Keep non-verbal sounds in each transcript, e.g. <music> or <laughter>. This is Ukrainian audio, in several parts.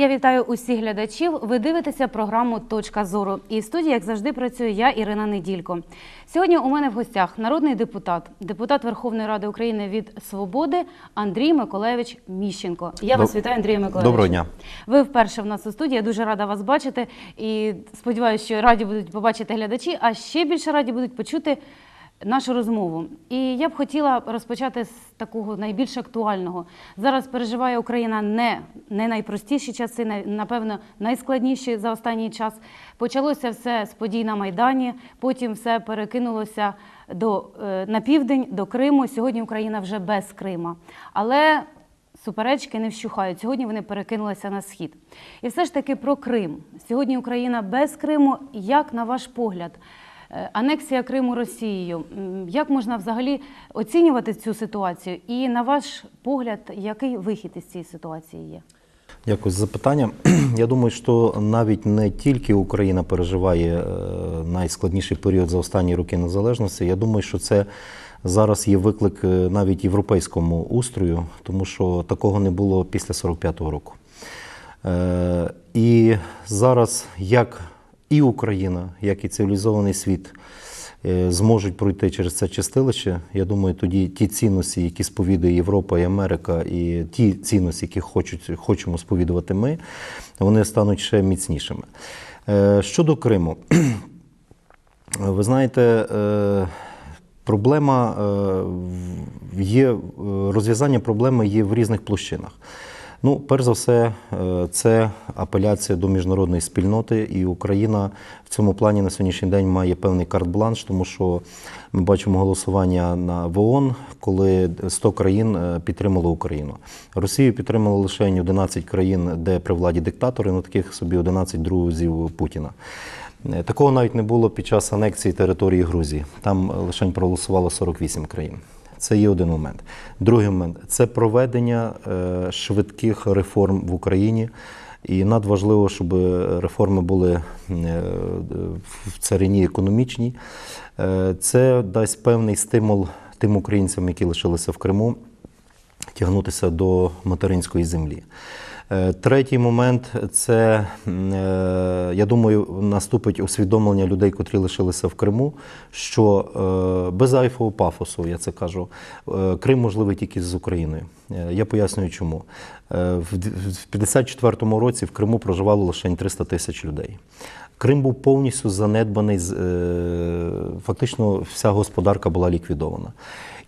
Я вітаю усіх глядачів. Ви дивитеся програму Точка зору. І в студії, як завжди, працюю я, Ірина Неділько. Сьогодні у мене в гостях народний депутат, депутат Верховної Ради України від Свободи Андрій Миколаєвич Міщенко. Я вас вітаю, Андрій Миколаєвич. Доброго дня. Ви вперше в нас у студії. Я дуже рада вас бачити. І сподіваюся, що раді будуть побачити глядачі, а ще більше раді будуть почути нашу розмову. І я б хотіла розпочати з такого найбільш актуального. Зараз переживає Україна не, не найпростіші часи, напевно, найскладніші за останній час. Почалося все з подій на Майдані, потім все перекинулося до, е, на південь, до Криму. Сьогодні Україна вже без Крима. Але суперечки не вщухають. Сьогодні вони перекинулися на схід. І все ж таки про Крим. Сьогодні Україна без Криму. Як на ваш погляд? Е, Анексія Криму Росією. Як можна взагалі оцінювати цю ситуацію? І на ваш погляд, який вихід із цієї ситуації є? Дякую за запитання. <clears throat> Я думаю, що навіть не тільки Україна переживає е, найскладніший період за останні роки незалежності. Я думаю, що це зараз є виклик е, навіть європейському устрою, тому що такого не було після 45-го року. І зараз як і Україна, як і цивілізований світ е, зможуть пройти через це чистилище, я думаю, тоді ті цінності, які сповідує Європа і Америка, і ті цінності, які хочуть, хочемо сповідувати ми, вони стануть ще міцнішими. Е, Щодо Криму, <clears throat> ви знаєте, е, проблема є, розв'язання проблеми є в різних площинах. Ну, перш за все, е, це апеляція до міжнародної спільноти, і Україна в цьому плані на сьогоднішній день має певний карт-бланш, тому що ми бачимо голосування на в ООН, коли 100 країн е, підтримало Україну. Росію підтримало лише 11 країн, де при владі диктатори, ну таких собі 11 друзів Путіна. Е, Такого навіть не було під час анексії території Грузії. Там лише проголосувало 48 країн. Це є один момент. Другий момент це проведення е, швидких реформ в Україні. І надважливо, щоб реформи були е, в царині економічній. Е, Це дасть певний стимул тим українцям, які лишилися в Криму, тягнутися до материнської землі. Е, Третій момент це, е, я думаю, наступить усвідомлення людей, котрі лишилися в Криму, що е, без айфового пафосу, я це кажу, Крим можливий тільки з Україною. Я пояснюю, чому. В 54-му році в Криму проживало лише 300 тисяч людей. Крим був повністю занедбаний, фактично вся господарка була ліквідована.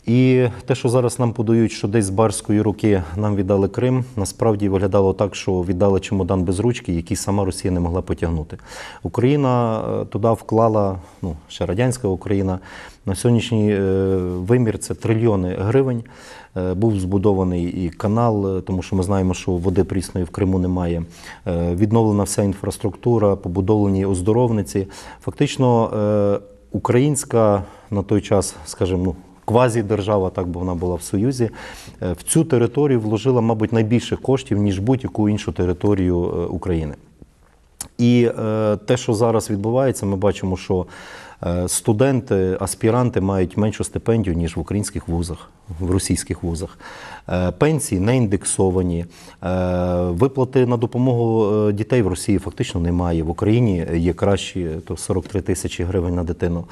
І те, що зараз нам подають, що десь з барської руки нам віддали Крим, насправді виглядало так, що віддали чемодан без ручки, який сама Росія не могла потягнути. Україна е, туди вклала, ну ще радянська Україна. На сьогоднішній е, вимір це трильйони гривень. Е, Був збудований і канал, тому що ми знаємо, що води прісної в Криму немає. Відновлена вся інфраструктура, побудовані оздоровниці. Фактично, українська на той час, скажімо, ну. Квазі-держава, так би вона була в Союзі, е, в цю територію вложила, мабуть, найбільше коштів, ніж будь-яку іншу територію е, України. І е, те, що зараз відбувається, ми бачимо, що студенти, аспіранти мають меншу стипендію, ніж в українських вузах, в російських вузах. Е, пенсії не індексовані. Е, виплати на допомогу е, дітей в Росії фактично немає. В Україні є кращі, то 43 тисячі гривень на дитину.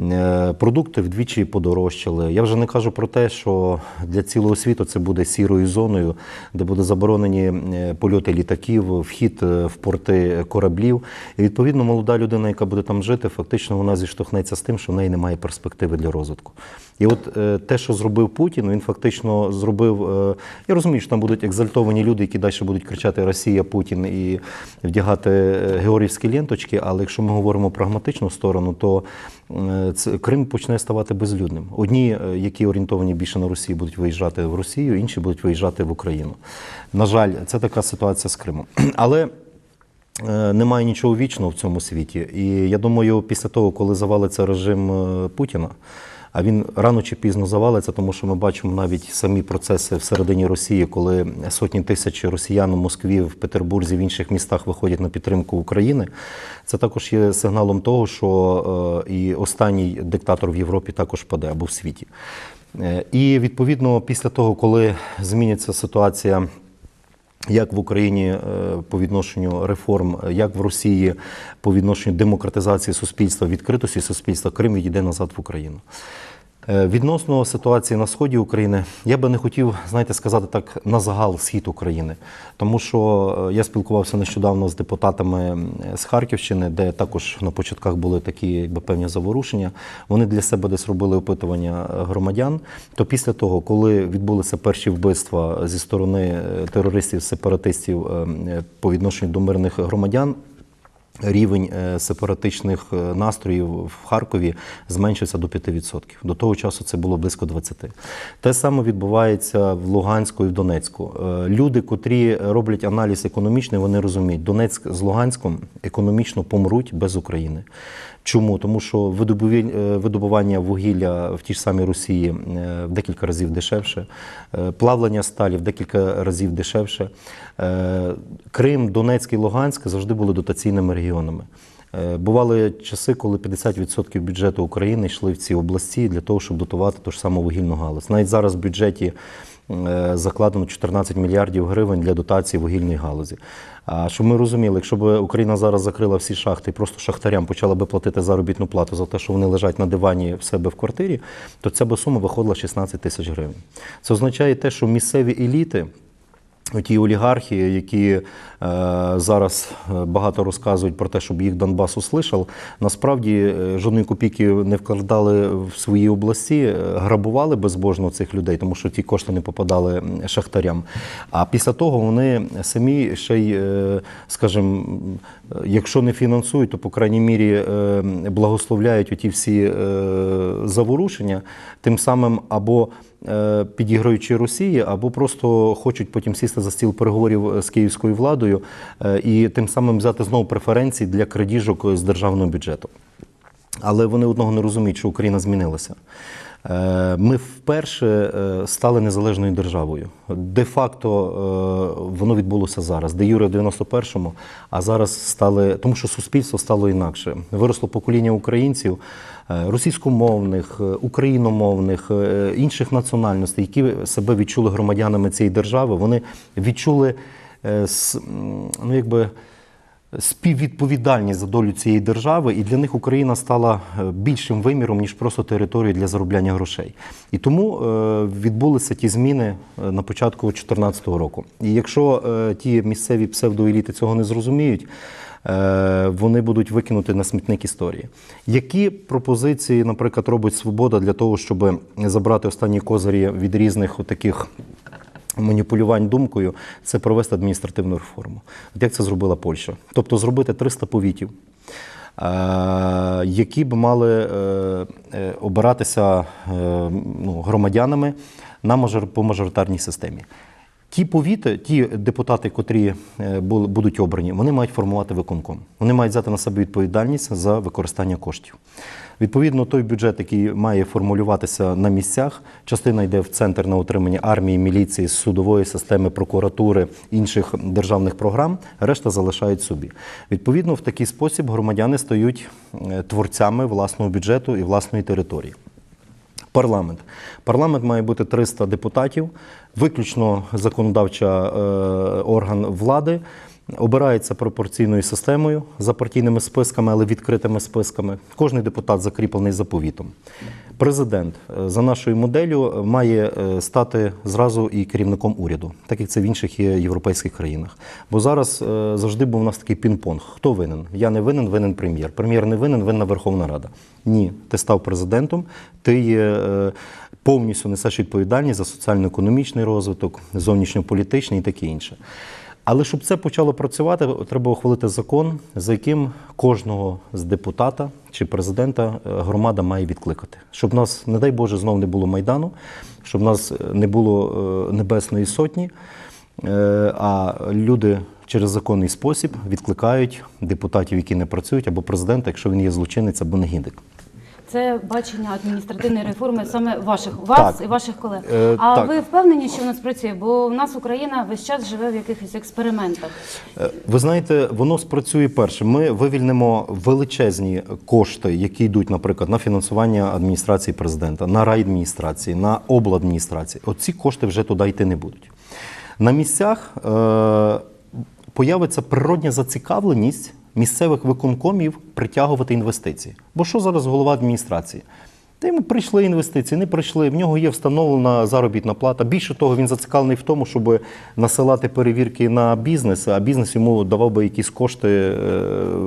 Е, продукти вдвічі подорожчали. Я вже не кажу про те, що для цілого світу це буде сірою зоною, де буде заборонені е, польоти літаків, вхід е, в порти кораблів. І відповідно молода людина, яка буде там жити, фактично вона зіштовхнеться з тим, що в неї немає перспективи для розвитку. І от е, те, що зробив Путін, він фактично зробив. е, Я розумію, що там будуть екзальтовані люди, які далі будуть кричати Росія, Путін і вдягати е, георгіївські ленточки. Але якщо ми говоримо прагматичну сторону, то Крим почне ставати безлюдним. Одні, які орієнтовані більше на Росію, будуть виїжджати в Росію, інші будуть виїжджати в Україну. На жаль, це така ситуація з Кримом. <clears throat> Але Немає нічого вічного в цьому світі. І я думаю, після того, коли завалиться режим е, Путіна, а він рано чи пізно завалиться, тому що ми бачимо навіть самі процеси всередині Росії, коли сотні тисяч росіян у Москві, в Петербурзі, в інших містах виходять на підтримку України. Це також є сигналом того, що е, і останній диктатор в Європі також паде або в світі. Е, І відповідно, після того, коли зміниться ситуація як в Україні е, по відношенню реформ, як в Росії по відношенню демократизації суспільства, відкритості суспільства, Крим відійде назад в Україну. Е, Відносно ситуації на сході України, я би не хотів, знаєте, сказати так на загал схід України, тому що е, я спілкувався нещодавно з депутатами з Харківщини, де також на початках були такі якби певні заворушення. Вони для себе десь робили опитування е, громадян. То після того, коли відбулися перші вбивства зі сторони е, терористів, сепаратистів е, м, е, по відношенню до мирних громадян. Рівень е, сепаратичних е, настроїв в Харкові зменшився до 5%. До того часу це було близько 20%. Те саме відбувається в Луганську і в Донецьку. Е, Люди, котрі роблять аналіз економічний, вони розуміють, Донецьк з Луганськом економічно помруть без України. Чому? Тому що е, видобування вугілля в тій ж самій Росії е, в декілька разів дешевше, е, плавлення сталі в декілька разів дешевше. Крим, Донецьк і Луганськ завжди були дотаційними регіонами. Бували часи, коли 50% бюджету України йшли в ці області для того, щоб дотувати ту ж саму вугільну галузь. Навіть зараз в бюджеті закладено 14 мільярдів гривень для дотації вугільної галузі. А щоб ми розуміли, якщо б Україна зараз закрила всі шахти і просто шахтарям почала би платити заробітну плату за те, що вони лежать на дивані в себе в квартирі, то ця би сума виходила 16 тисяч гривень. Це означає те, що місцеві еліти. Ті олігархи, які е, зараз е, багато розказують про те, щоб їх Донбас услышав, насправді е, жодної копійки не вкладали в свої області, е, грабували безбожно цих людей, тому що ті кошти не попадали шахтарям. А після того вони самі ще й, скажімо, якщо не фінансують, то по крайній мірі благословляють оті всі заворушення, тим самим або підіграючи Росії, або просто хочуть потім сісти за стіл переговорів з київською владою е, і тим самим взяти знову преференції для крадіжок з державного бюджету. Але вони одного не розуміють, що Україна змінилася. Е, Ми вперше е, стали незалежною державою. Де-факто е, воно відбулося зараз. Де Юре в 91-му, а зараз стали, тому що суспільство стало інакше. Виросло покоління українців, російськомовних, україномовних, інших національностей, які себе відчули громадянами цієї держави. Вони відчули ну, якби співвідповідальність за долю цієї держави, і для них Україна стала е, більшим виміром, ніж просто територією для заробляння грошей. І тому е, відбулися ті зміни е, на початку 2014 року. І якщо ті місцеві псевдоеліти цього не зрозуміють, вони будуть викинути на смітник історії. Які пропозиції, наприклад, робить свобода для того, щоб забрати останні козирі від різних таких маніпулювань думкою це провести адміністративну реформу. От як це зробила Польща? Тобто зробити 300 повітів, е, які б мали е, е, обиратися ну, громадянами на по мажоритарній системі. Ті повіти, ті депутати, котрі е, будуть обрані, вони мають формувати виконком. Вони мають взяти на себе відповідальність за використання коштів. Відповідно, той бюджет, який має формулюватися на місцях, частина йде в центр на утримання армії, міліції, судової системи, прокуратури, інших державних програм, решта залишають собі. Відповідно, в такий спосіб громадяни стають е, творцями власного бюджету і власної території. Парламент. Парламент має бути 300 депутатів, виключно законодавча е, орган влади. Обирається пропорційною системою за партійними списками, але відкритими списками. Кожний депутат закріплений заповітом. Президент е, за нашою моделлю має е, стати зразу і керівником уряду, так як це в інших європейських країнах. Бо зараз завжди був у нас такий пінг-понг. Хто винен? Я не винен, винен прем'єр. Прем'єр не винен, винна Верховна Рада. Ні, ти став президентом, ти є. Повністю несеш відповідальність за соціально-економічний розвиток, зовнішньополітичний і таке інше. Але щоб це почало працювати, треба ухвалити закон, за яким кожного з депутата чи президента е, громада має відкликати. Щоб нас, не дай Боже, знов не було майдану, щоб нас е, не було е, небесної сотні, а люди через законний спосіб відкликають депутатів, які не працюють, або президента, якщо він є злочинець або негідник. Це бачення адміністративної реформи саме ваших вас Так. і ваших колег. Е, а так. ви впевнені, що в нас працює? Бо в нас Україна весь час живе в якихось експериментах. Е, Ви знаєте, воно спрацює перше. Ми вивільнимо величезні кошти, які йдуть, наприклад, на фінансування адміністрації президента, на райадміністрації, на обладміністрації. Оці кошти вже туди йти не будуть. На місцях е, появиться природня зацікавленість місцевих виконкомів притягувати інвестиції. Бо що зараз голова адміністрації? Та йому прийшли інвестиції, не прийшли. В нього є встановлена заробітна плата. Більше того, він зацікавлений в тому, щоб насилати перевірки на бізнес, а бізнес йому давав би якісь кошти е,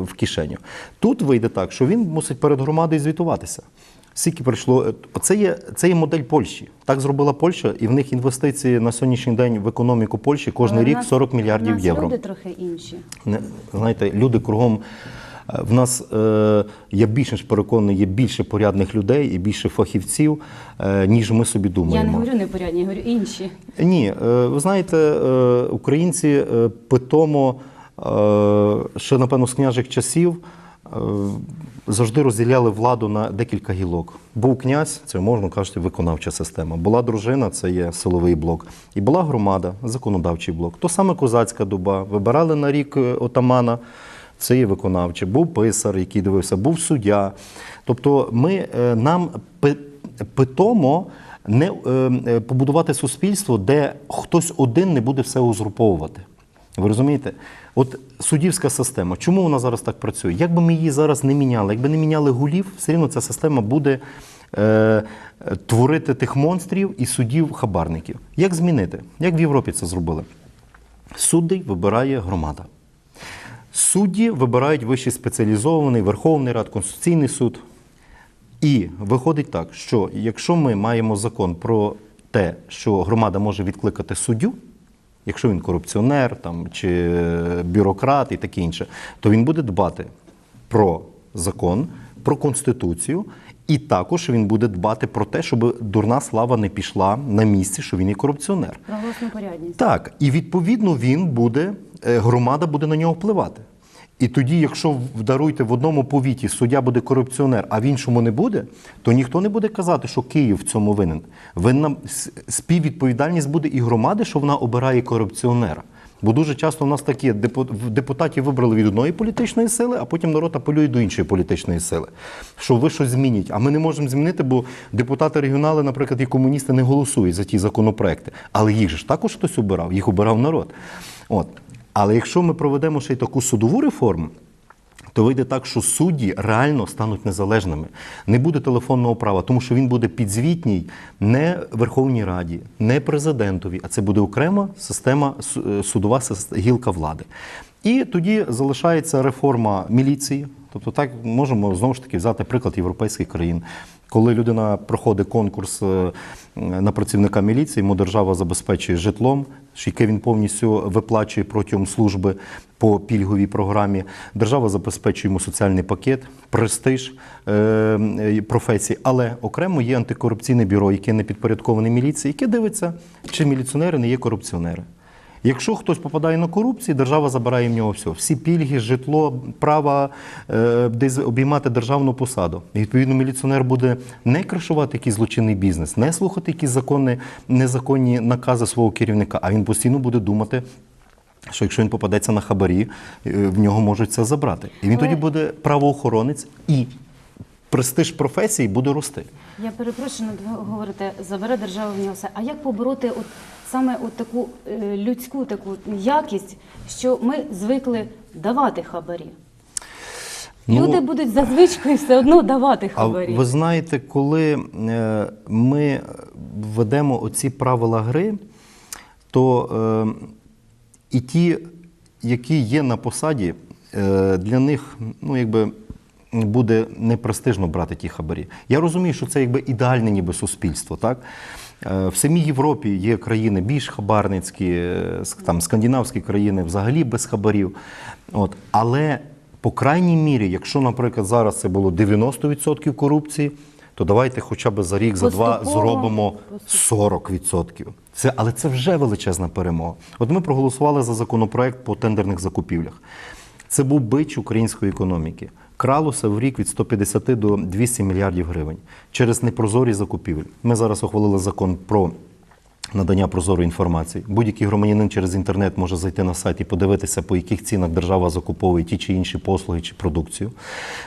в кишеню. Тут вийде так, що він мусить перед громадою звітуватися. Скільки прийшло? Це є, це є модель Польщі. Так зробила Польща, і в них інвестиції на сьогоднішній день в економіку Польщі кожен рік нас- 40 мільярдів нас євро. Люди трохи інші. Не, знаєте, люди кругом. е, В нас е, я більше ніж переконаний, є більше порядних людей і більше фахівців, е, ніж ми собі думаємо. Я не говорю непорядні, я говорю інші. Ні, е, ви знаєте, е, українці е, питомо е, ще, напевно, з княжих часів е, завжди розділяли владу на декілька гілок. Був князь, це можна кажучи, виконавча система. Була дружина, це є силовий блок. І була громада, законодавчий блок. То саме козацька доба. Вибирали на рік е, отамана. Це є виконавче, був писар, який дивився, був суддя. Тобто, ми е, нам пи- питомо не е, е, побудувати суспільство, де хтось один не буде все узурповувати. Ви розумієте? От суддівська система, чому вона зараз так працює? Як би ми її зараз не міняли, якби не міняли гулів, все рівно ця система буде е, творити тих монстрів і суддів-хабарників. Як змінити? Як в Європі це зробили? Суддей вибирає громада. Судді вибирають вищий спеціалізований Верховний Рад, Конституційний суд. І виходить так, що якщо ми маємо закон про те, що громада може відкликати суддю, якщо він корупціонер там, чи бюрократ і таке інше, то він буде дбати про закон, про конституцію, і також він буде дбати про те, щоб дурна слава не пішла на місці, що він є корупціонер. Про власну порядність. Так, і відповідно він буде, е, громада буде на нього впливати. І тоді, якщо вдаруйте в одному повіті суддя буде корупціонер, а в іншому не буде, то ніхто не буде казати, що Київ в цьому винен. Винна співвідповідальність буде і громади, що вона обирає корупціонера. Бо дуже часто в нас такі депутатів вибрали від одної політичної сили, а потім народ апелює до іншої політичної сили. Що ви щось змініть. А ми не можемо змінити, бо депутати регіонали, наприклад, і комуністи не голосують за ті законопроекти. Але їх ж також хтось обирав, їх обирав народ. От. Але якщо ми проведемо ще й таку судову реформу, то вийде так, що судді реально стануть незалежними. Не буде телефонного права, тому що він буде підзвітній не Верховній Раді, не президентові, а це буде окрема система е, судова гілка влади. І тоді залишається реформа міліції. Тобто, так можемо знову ж таки взяти приклад європейських країн. Коли людина проходить конкурс е, на працівника міліції, йому держава забезпечує житлом, яке він повністю виплачує протягом служби по пільговій програмі. Держава забезпечує йому соціальний пакет, престиж е, е, професії. Але окремо є антикорупційне бюро, яке не підпорядковане міліції, яке дивиться, чи міліціонери не є корупціонери. Якщо хтось попадає на корупцію, держава забирає в нього все. Всі пільги, житло, право е, десь обіймати державну посаду. І відповідно міліціонер буде не кришувати якийсь злочинний бізнес, не слухати якісь закони, незаконні накази свого керівника, а він постійно буде думати. Що якщо він попадеться на хабарі, е, в нього можуть це забрати. І він Але- тоді буде правоохоронець і престиж професії буде рости. Я перепрошую, ну, ви говорите, забере держава в нього все. А як побороти от саме от таку е, людську таку якість, що ми звикли давати хабарі? Ну, Люди будуть за звичкою все одно давати А хабарі. ви знаєте, коли е, ми ведемо оці правила гри, то е, і ті, які є на посаді, е, для них ну, якби, буде непрестижно брати ті хабарі. Я розумію, що це якби ідеальне ніби суспільство. Так? Е, В самій Європі є країни більш хабарницькі, е, там, скандинавські країни взагалі без хабарів. От. Але по крайній мірі, якщо, наприклад, зараз це було 90% корупції, то давайте хоча б за рік, за два зробимо 40%. Це, але це вже величезна перемога. От ми проголосували за законопроект по тендерних закупівлях. Це був бич української економіки. Кралося в рік від 150 до 200 мільярдів гривень через непрозорі закупівлі. Ми зараз ухвалили закон про надання прозорої інформації. Будь-який громадянин через інтернет може зайти на сайт і подивитися, по яких цінах держава закуповує ті чи інші послуги чи продукцію.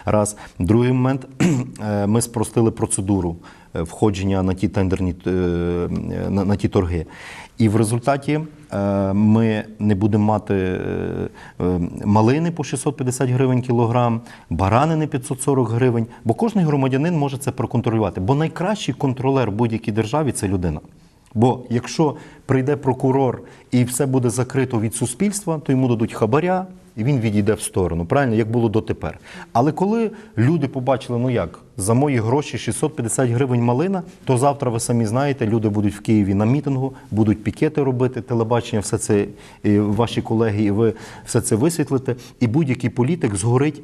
Раз. Другий момент <clears throat> е, ми спростили процедуру е, входження на ті тендерні е, на, на ті торги. І в результаті е, ми не будемо мати е, е, малини по 650 гривень кілограм, баранини 540 гривень, бо кожен громадянин може це проконтролювати. Бо найкращий контролер будь-якій державі це людина. Бо якщо прийде прокурор і все буде закрито від суспільства, то йому дадуть хабаря, і він відійде в сторону. Правильно, як було дотепер. Але коли люди побачили, ну як, за мої гроші 650 гривень малина, то завтра ви самі знаєте, люди будуть в Києві на мітингу, будуть пікети робити, телебачення, все це і ваші колеги, і ви все це висвітлите, і будь-який політик згорить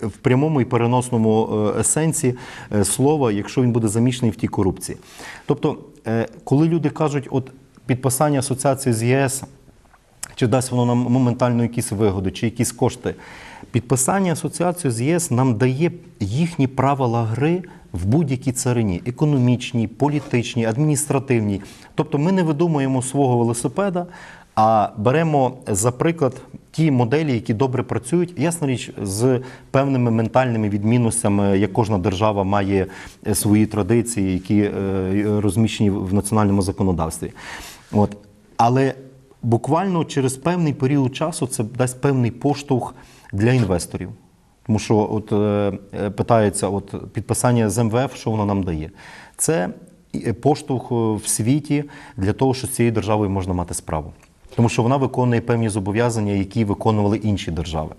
в прямому і переносному е, есенсі е, слова, якщо він буде замішаний в тій корупції. Тобто, коли люди кажуть, от підписання асоціації з ЄС, чи дасть воно нам моментально якісь вигоди, чи якісь кошти, підписання асоціації з ЄС нам дає їхні правила гри в будь-якій царині економічній, політичній, адміністративній. Тобто ми не видумуємо свого велосипеда, а беремо за приклад ті моделі, які добре працюють, ясна річ, з певними ментальними відмінностями, як кожна держава має е, свої традиції, які е, розміщені в національному законодавстві. От. Але буквально через певний період часу це дасть певний поштовх для інвесторів. Тому що от е, питається, от підписання з МВФ, що воно нам дає? Це поштовх в світі для того, що з цією державою можна мати справу. Тому що вона виконує певні зобов'язання, які виконували інші держави.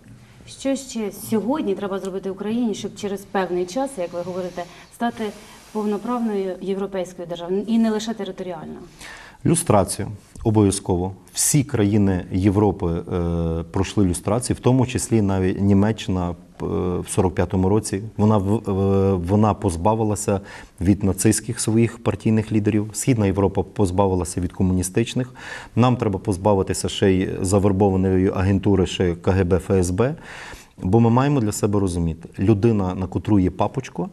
Що ще сьогодні треба зробити Україні, щоб через певний час, як ви говорите, стати повноправною європейською державою і не лише територіально? Люстрацію обов'язково. Всі країни Європи е, пройшли люстрацію, в тому числі навіть Німеччина в 45-му році. Вона вона позбавилася від нацистських своїх партійних лідерів. Східна Європа позбавилася від комуністичних. Нам треба позбавитися ще й завербованої агентури ще КГБ ФСБ. Бо ми маємо для себе розуміти, людина, на котру є папочко,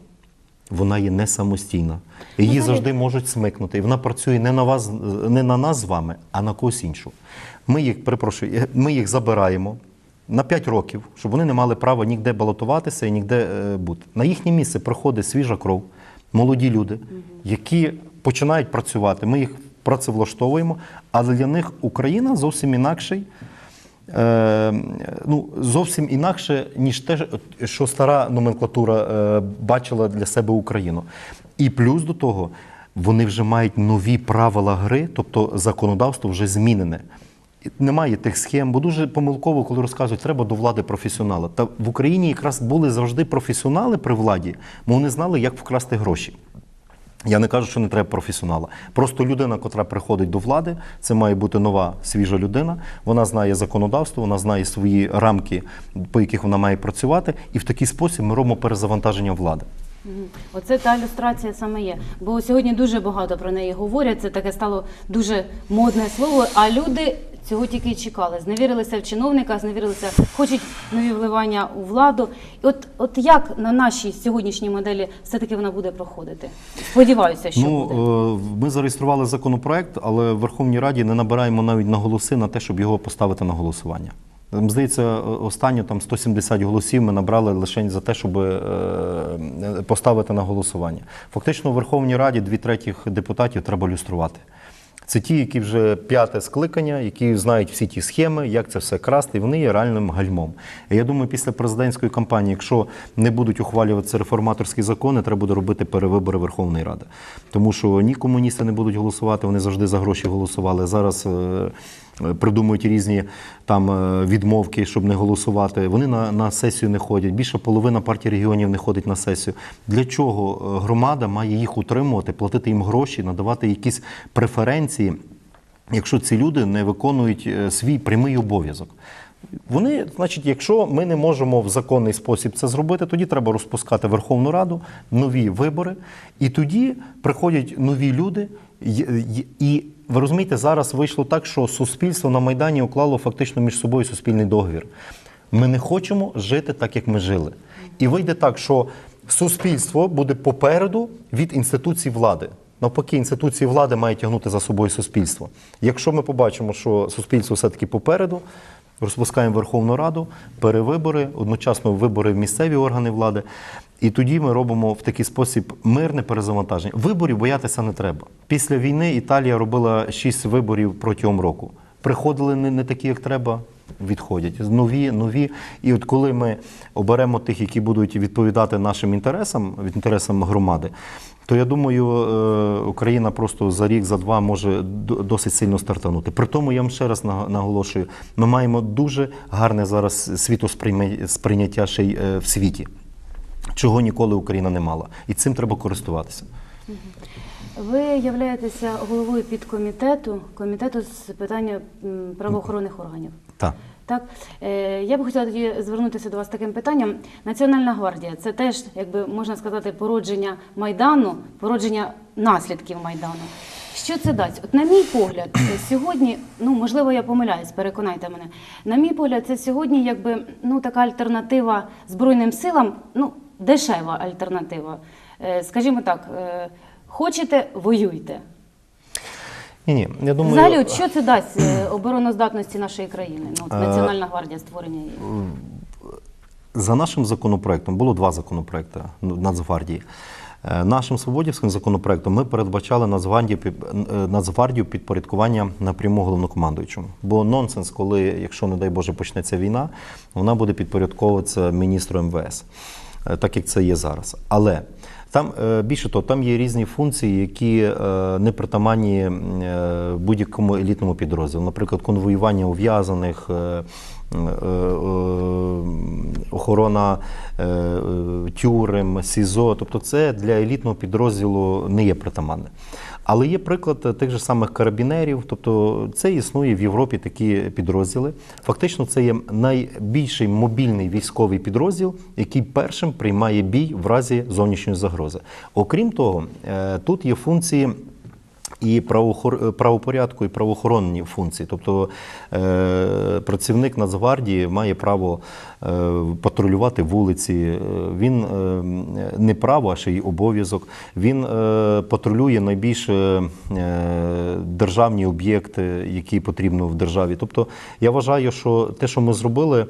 вона є не самостійна. Її взагалі- завжди можуть смикнути. І вона працює не на вас, не на нас з вами, а на когось іншого. Ми їх, перепрошую, ми їх забираємо на 5 років, щоб вони не мали права ніде балотуватися і ніде е, бути. На їхнє місце приходить свіжа кров, молоді люди, які починають працювати. Ми їх працевлаштовуємо, але для них Україна зовсім інакший. Е, ну, зовсім інакше, ніж те, що стара номенклатура е, бачила для себе Україну. І плюс до того, вони вже мають нові правила гри, тобто законодавство вже змінене. Немає тих схем, бо дуже помилково, коли розказують, треба до влади професіонала. Та в Україні якраз були завжди професіонали при владі, бо вони знали, як вкрасти гроші. Я не кажу, що не треба професіонала. Просто людина, котра приходить до влади, це має бути нова свіжа людина. Вона знає законодавство, вона знає свої рамки, по яких вона має працювати, і в такий спосіб ми робимо перезавантаження влади. Оце та ілюстрація саме є. Бо сьогодні дуже багато про неї говорять. Це таке стало дуже модне слово. А люди цього тільки й чекали. Зневірилися в чиновника, зневірилися, хочуть нові вливання у владу. І от, от як на нашій сьогоднішній моделі все-таки вона буде проходити? Сподіваюся, що ну, буде. е, ми зареєстрували законопроект, але в Верховній Раді не набираємо навіть на голоси на те, щоб його поставити на голосування. Ем, Здається, останньо там 170 голосів ми набрали лише за те, щоб е, поставити на голосування. Фактично, у Верховній Раді дві третіх депутатів треба люструвати. Це ті, які вже п'яте скликання, які знають всі ті схеми, як це все красти, і вони є реальним гальмом. І я думаю, після президентської кампанії, якщо не будуть ухвалюватися реформаторські закони, треба буде робити перевибори Верховної Ради. Тому що ні комуністи не будуть голосувати, вони завжди за гроші голосували. Зараз е, придумують різні там е, відмовки, щоб не голосувати. Вони на, на сесію не ходять. Більше половина партій регіонів не ходить на сесію. Для чого е, громада має їх утримувати, платити їм гроші, надавати якісь преференції, якщо ці люди не виконують е, свій прямий обов'язок? Вони, значить, якщо ми не можемо в законний спосіб це зробити, тоді треба розпускати Верховну Раду, нові вибори, і тоді приходять нові люди. І ви розумієте, зараз вийшло так, що суспільство на Майдані уклало фактично між собою суспільний договір. Ми не хочемо жити так, як ми жили. І вийде так, що суспільство буде попереду від інституцій влади. Навпаки, інституції влади мають тягнути за собою суспільство. Якщо ми побачимо, що суспільство все-таки попереду, розпускаємо Верховну Раду, перевибори, одночасно вибори в місцеві органи влади. І тоді ми робимо в такий спосіб мирне перезавантаження. Виборів боятися не треба. Після війни Італія робила шість виборів протягом року. Приходили не, не такі, як треба, відходять. Нові, нові. І от коли ми оберемо тих, які будуть відповідати нашим інтересам, від інтересам громади, то я думаю, е, Україна просто за рік, за два може досить сильно стартанути. При тому я вам ще раз наг- наголошую: ми маємо дуже гарне зараз світосприйняття ще й е, в світі, чого ніколи Україна не мала. І цим треба користуватися. Ви являєтеся головою підкомітету комітету з питання правоохоронних органів. Так. Так, е, я б хотіла тоді звернутися до вас з таким питанням. Національна гвардія це теж, якби можна сказати, породження майдану, породження наслідків майдану. Що це дасть? От на мій погляд, е, сьогодні, ну можливо, я помиляюсь, переконайте мене. На мій погляд, це сьогодні якби ну така альтернатива збройним силам, ну дешева альтернатива. Е, Скажімо так, е, хочете, воюйте. Ні, ні, я думаю, Взагалі, от що це дасть е, обороноздатності нашої країни? Ну, от Національна гвардія створення її. За нашим законопроектом було два законопроекти Нацгвардії. Нашим свободівським законопроектом ми передбачали Нацгвардію, підпорядкування напряму головнокомандуючому. Бо нонсенс, коли, якщо, не дай Боже, почнеться війна, вона буде підпорядковуватися міністру МВС, так як це є зараз. Але там е, більше того, там є різні функції, які е, не притаманні е, будь-якому елітному підрозділу. Наприклад, конвоювання ув'язаних, е, е, е, охорона е, е, тюрем, СІЗО. Тобто, це для елітного підрозділу не є притаманне. Але є приклад тих же самих карабінерів, тобто це існує в Європі такі підрозділи. Фактично, це є найбільший мобільний військовий підрозділ, який першим приймає бій в разі зовнішньої загрози. Окрім того, е, тут є функції. І правоохор- правопорядку, і правоохоронні функції. Тобто е, працівник Нацгвардії має право е, патрулювати вулиці. Е, Він е, не право, а ще й обов'язок. Він е, патрулює найбільш е, державні об'єкти, які потрібно в державі. Тобто я вважаю, що те, що ми зробили,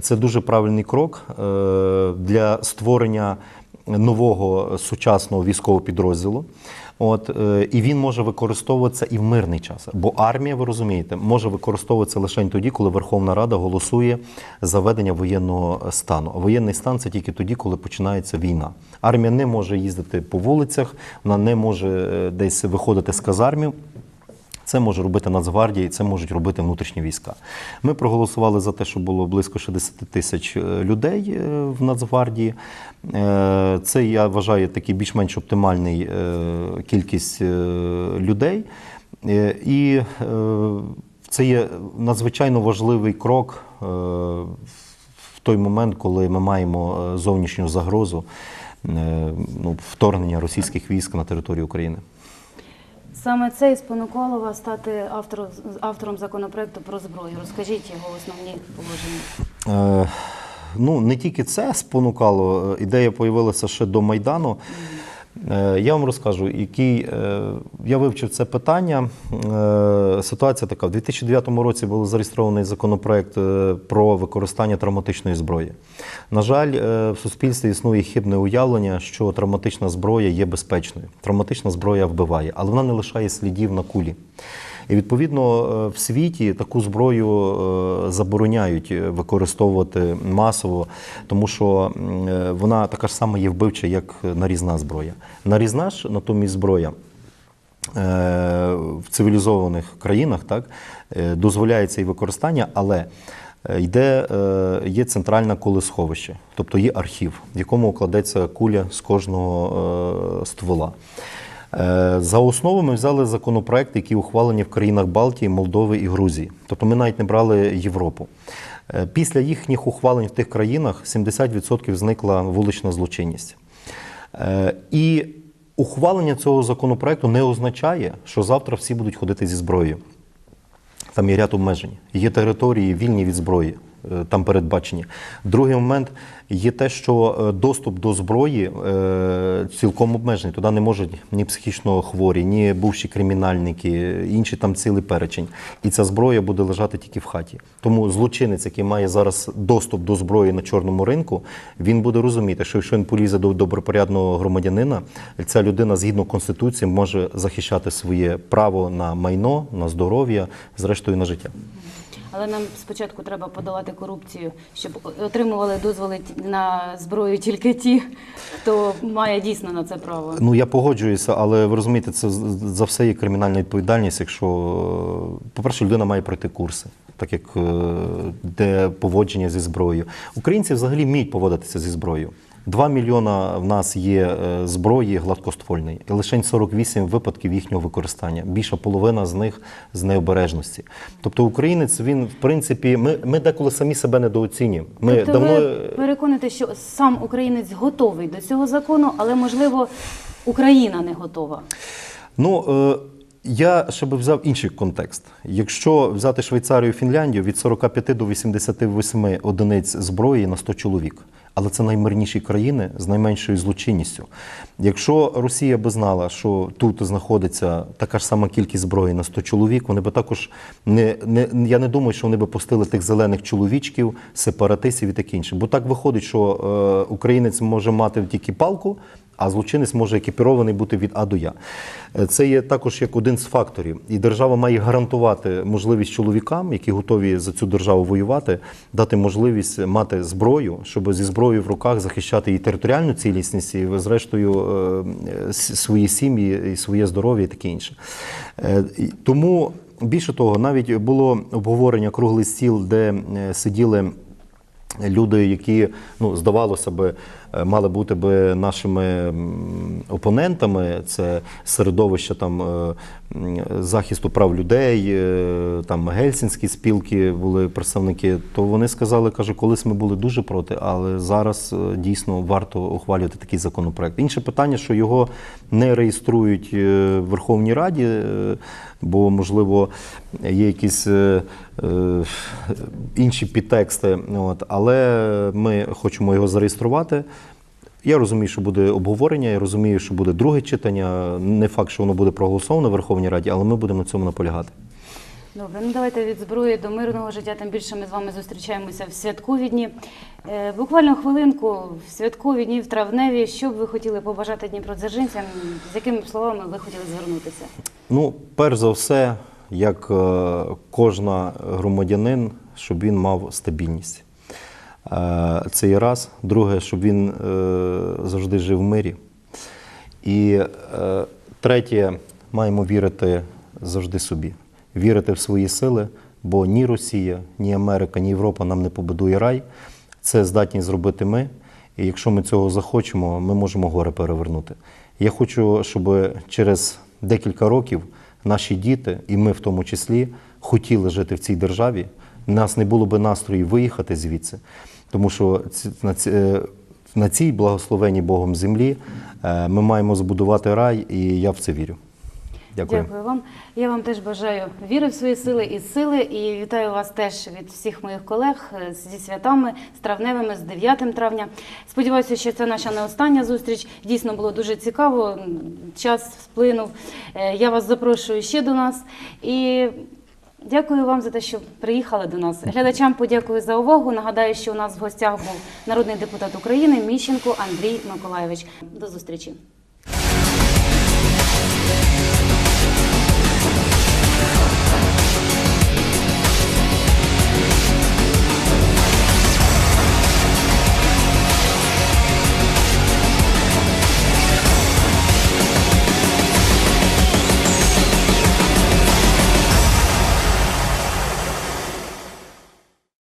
це дуже правильний крок е, для створення нового сучасного військового підрозділу. От, е, і він може використовуватися і в мирний час. Бо армія, ви розумієте, може використовуватися лише тоді, коли Верховна Рада голосує за введення воєнного стану. А воєнний стан це тільки тоді, коли починається війна. Армія не може їздити по вулицях, вона не може е, десь виходити з казармів. Це може робити Нацгвардія і це можуть робити внутрішні війська. Ми проголосували за те, що було близько 60 тисяч е, людей е, в Нацгвардії. Е, Це, я вважаю, такий більш-менш оптимальний кількість людей. І це є надзвичайно важливий крок в той момент, коли ми маємо зовнішню загрозу ну, вторгнення російських військ на територію України. Саме це і спонукало вас стати автором, автором законопроекту про зброю. Розкажіть його основні положення. Е, Ну, не тільки це спонукало, е, ідея з'явилася ще до Майдану. Е, Я вам розкажу, який е, я вивчив це питання. Е, Ситуація така: в 2009 році був зареєстрований законопроект про використання травматичної зброї. На жаль, в суспільстві існує хибне уявлення, що травматична зброя є безпечною. Травматична зброя вбиває, але вона не лишає слідів на кулі. І відповідно е, в світі таку зброю е, забороняють е, використовувати масово, тому що вона така ж сама є вбивча, як нарізна зброя. Нарізна ж натомість зброя. В цивілізованих країнах так дозволяється і використання, але йде є центральне колесховище, тобто є архів, в якому кладеться куля з кожного ствола. Е, За основу ми взяли законопроект, які ухвалені в країнах Балтії, Молдови і Грузії. Тобто ми навіть не брали Європу. Е, Після їхніх ухвалень в тих країнах 70% зникла вулична злочинність. Е, І ухвалення цього законопроекту не означає, що завтра всі будуть ходити зі зброєю. Там є ряд обмежень. Є території вільні від зброї. Е, там передбачені. Другий момент є те, що е, доступ до зброї е, цілком обмежений. Туди не можуть ні психічно хворі, ні бувші кримінальники, інші там цілий перечень. І ця зброя буде лежати тільки в хаті. Тому злочинець, який має зараз доступ до зброї на чорному ринку, він буде розуміти, що якщо він полізе до добропорядного громадянина, ця людина згідно конституції може захищати своє право на майно, на здоров'я, зрештою на життя. Але нам спочатку треба подолати корупцію, щоб отримували дозволи на зброю тільки ті, хто має дійсно на це право. Ну я погоджуюся, але ви розумієте, це за все є кримінальна відповідальність. Якщо, по-перше, людина має пройти курси, так як е, де поводження зі зброєю. Українці взагалі вміють поводитися зі зброєю. Два мільйона в нас є е, зброї гладкоствольної, і лише 48 випадків їхнього використання. Більша половина з них з необережності. Тобто українець він в принципі, ми, ми деколи самі себе недооцінюємо. Ми тобто давно ви переконаєте, що сам українець готовий до цього закону, але можливо Україна не готова. Ну, е, я ще би взяв інший контекст. Якщо взяти Швейцарію і Фінляндію від 45 до 88 одиниць зброї на 100 чоловік. Але це наймирніші країни з найменшою злочинністю. Якщо Росія би знала, що тут знаходиться така ж сама кількість зброї на 100 чоловік, вони би також не, не я не думаю, що вони би пустили тих зелених чоловічків, сепаратистів і таке інше. Бо так виходить, що е, українець може мати тільки палку, а злочинець може екіпірований бути від А до Я. Е, Це є також як один з факторів. І держава має гарантувати можливість чоловікам, які готові за цю державу воювати, дати можливість мати зброю, щоб зі зброєю в руках захищати і територіальну цілісність, і зрештою е, свої сім'ї, і своє здоров'я і таке інше. Е, Тому більше того, навіть було обговорення круглий стіл, де сиділи люди, які ну здавалося би, е, мали бути би нашими опонентами. Це середовище там е, захисту прав людей, е, там гельсінські спілки були представники. То вони сказали, каже, колись ми були дуже проти, але зараз дійсно варто ухвалювати такий законопроект. Інше питання, що його не реєструють в Верховній Раді, бо можливо є якісь е, е, інші підтексти. От, але ми хочемо його зареєструвати. Я розумію, що буде обговорення, я розумію, що буде друге читання. Не факт, що воно буде проголосовано в Верховній Раді, але ми будемо на цьому наполягати. Добре, ну давайте від зброї до мирного життя. Тим більше ми з вами зустрічаємося в святкові дні. Е, буквально хвилинку в святкові дні в травневі. Що б ви хотіли побажати дніпродзержинцям? З якими словами ви хотіли звернутися? Ну, перш за все, як е, кожна громадянин, щоб він мав стабільність. Е, Це є раз. Друге, щоб він е, завжди жив в мирі. І е, третє, маємо вірити завжди собі, вірити в свої сили, бо ні Росія, ні Америка, ні Європа нам не побудує рай. Це здатні зробити ми. І якщо ми цього захочемо, ми можемо горе перевернути. Я хочу, щоб через декілька років наші діти, і ми в тому числі, хотіли жити в цій державі. У нас не було би настрою виїхати звідси, тому що е, на цій благословеній Богом землі е, ми маємо збудувати рай, і я в це вірю. Дякую. Дякую вам. Я вам теж бажаю віри в свої сили і сили. І вітаю вас теж від всіх моїх колег зі святами, з травневими, з 9 травня. Сподіваюся, що це наша не остання зустріч. Дійсно було дуже цікаво. Час сплинув. Е, Я вас запрошую ще до нас. І Дякую вам за те, що приїхали до нас. Глядачам подякую за увагу. Нагадаю, що у нас в гостях був народний депутат України Міщенко Андрій Миколаєвич. До зустрічі.